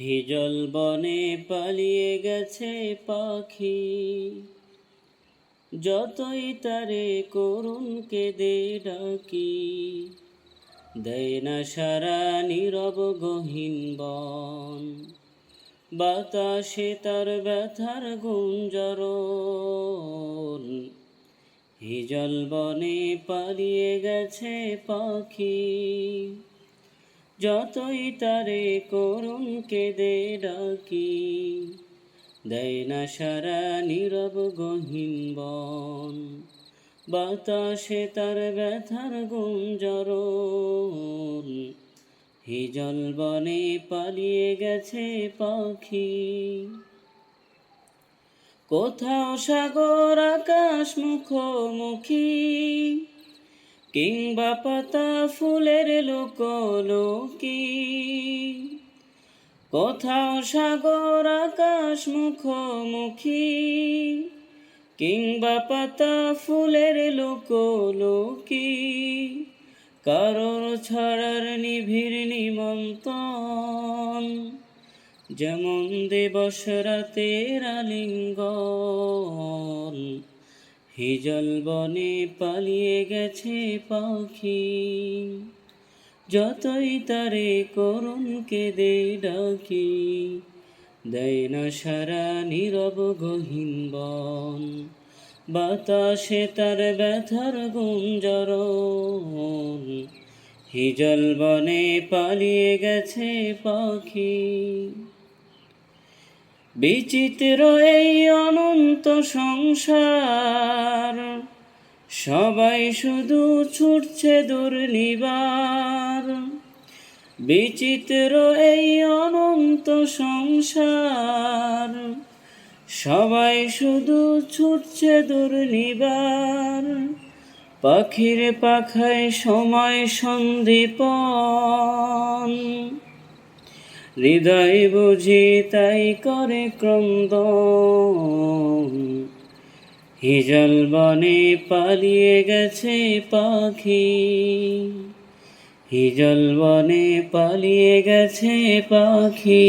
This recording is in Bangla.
হিজল বনে পালিয়ে গেছে পাখি। যতই তারে করুণ কেঁদে ডাকি, দেয় না সারা নীরব গহীন বন। বাতাসে তার ব্যথার গুঞ্জরণ। হিজল বনে পালিয়ে গেছে পাখি। যতই তারে করুণ কেঁদে ডাকি, দেয় না সারা নীরব গহীন বন। বাতাসে তার ব্যথার গুঞ্জরণ হিজল বনে পালিয়ে গেছে পাখি। কোথাও সাগর, আকাশ মুখোমুখি। কিংবা পাতা ফুলের লোকলোকি। কোথাও সাগর, আকাশ মুখোমুখি। কিংবা পাতা ফুলের লোকলোকি। কারোর ছড়ার নিভিড় নিমন্ত্রণ। যেমন দিবস রাতের আলিঙ্গন। হিজল বনে পালিয়ে গেছে পাখি, যতই তারে করুণ কেঁদে ডাকি, দেয় না সারা নীরব গহীন বন। বাতাসে তার ব্যথার গুঞ্জরণ হিজল বনে পালিয়ে গেছে পাখি বিচিত্র এই অনন্ত সংসার। সবাই শুধু ছুটছে দুর্নিবার। বিচিত্র এই অনন্ত সংসার। সবাই শুধু ছুটছে দুর্নিবার। পাখির পাখায় সময় সন্দীপন। হৃদয় বুঝি তাই করে ক্রন্দ হিজল বনে পালিয়ে গেছে পাখি। হিজল বনে পালিয়ে গেছে পাখি।